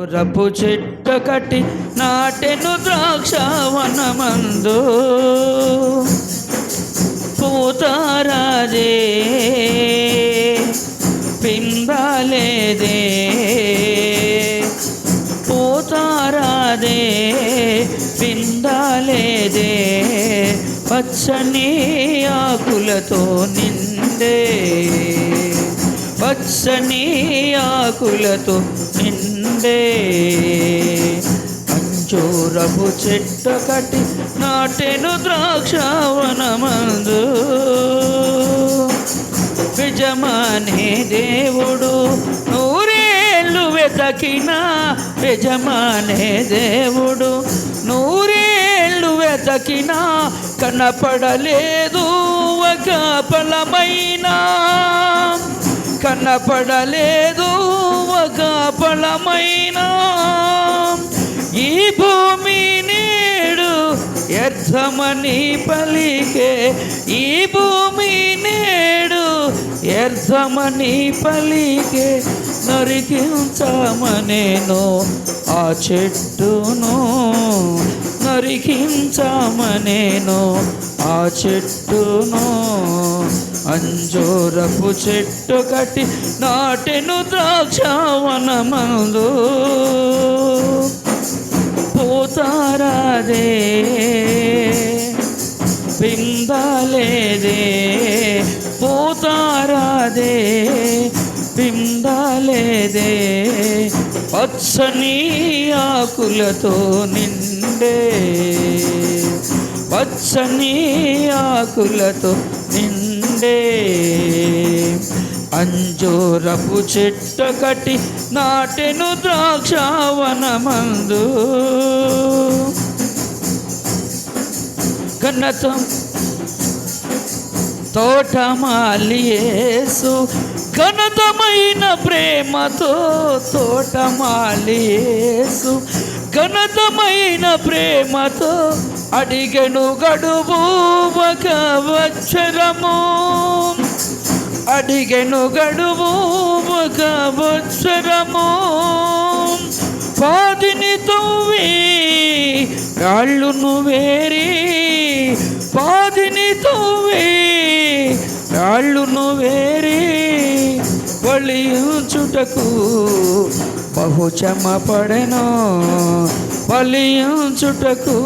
రపు చెట్టు కట్టి నాటెను ద్రాక్షవనమందు పూతారాజే పిందలేదే పూతారాదే పిందలేదే పచ్చని ఆకులతో నిండే పచ్చని ఆకులతో నిండే. అంజూరపు చెట్టు కట్టి నాటెను ద్రాక్షవనమందు యజమానే దేవుడు నూరేళ్ళు వెతకిన యజమానే దేవుడు నూరేళ్ళు వెతకిన కనపడలేదు ఒక ఫలమైనా. కనపడలేదు ఒక ఈ భూమి నేడు వ్యర్థమని పలికే ఈ భూమి నేడు వ్యర్థమని పలికే నరికించమనేను ఆ చెట్టును నరికించమనేను ఆ చెట్టును. అంజోరపు చెట్టు కట్టి నాటెను ద్రాక్షవనమందు. పోతారాదే పిందలేదే పోతారాదే పిందలేదే పచ్చని ఆకులతో నిండే పచ్చని ఆకులతో నిండే. అంజూరపు చెట్టు కట్టి నాటెను ద్రాక్షావనమందు. కన్నతం తోటమాలియేసు ఘనతమైన ప్రేమతో తోటమాలియేసు ఘనతమైన ప్రేమతో అడిగను గడువు ఒక వచ్చరము. అడిగను గడువు ఒక వచ్చరము. పాదిని తవ్వి రాళ్ళును వేరి పాదిని తవ్వి రాళ్ళును వేరి వలియుచుటకు బహుచమ పడెను వలియుచుటకు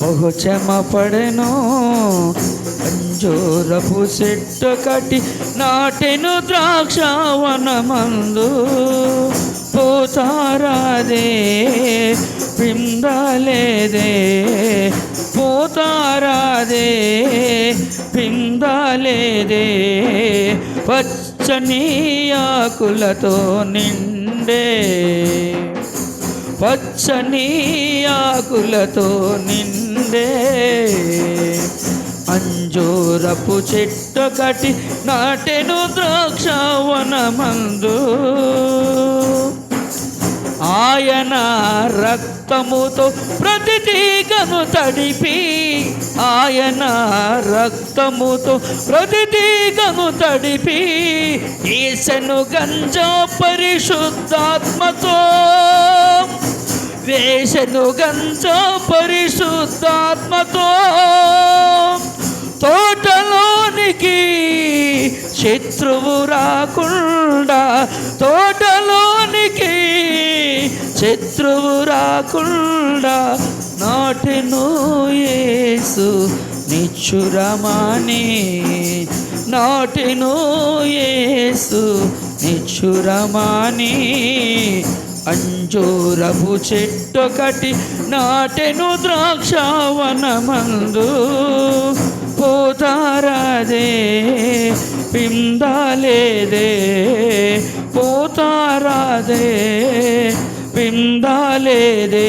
బహుచమ పడెను అంజూరపు చెట్టు కట్టి నాటెను ద్రాక్షవనమందు. పోతారాదే పిందలేదే పోతారాదే పిందలేదే. పచ్చని ఆకులతో నిండే పచ్చని ఆకులతో నిండే అంజూరపు చెట్టు కట్టి నాటెను ద్రాక్షవనమందు ఆయన రక్తముతో ప్రతి తీగను తడిపి ఆయన రక్తముతో ప్రతి తీగను తడిపి ఈసెను గంజా పరిశుద్ధాత్మతో వేషను గంజా పరిశుద్ధాత్మతో తోటలోనికి శత్రువు రాకుండా తోట శత్రువు రాకుండా నాటిను యేసు నిచ్చురమాని. నాటిను యేసు నిచ్చురమాని. అంజూరపు చెట్టొకటి నాటెను ద్రాక్షవనమందు. పోతారాదే పిందలేదే పోతారాదే. పిందలేదే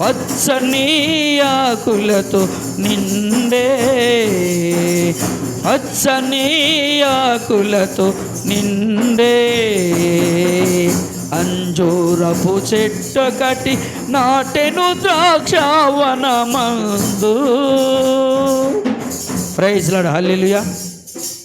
పచ్చని ఆకులతో నిండే. పచ్చని ఆకులతో నిండే. అంజూరపు చెట్టు కట్టి నాటెను ద్రాక్షవనమందు. ప్రైజ్లాడు లాడ్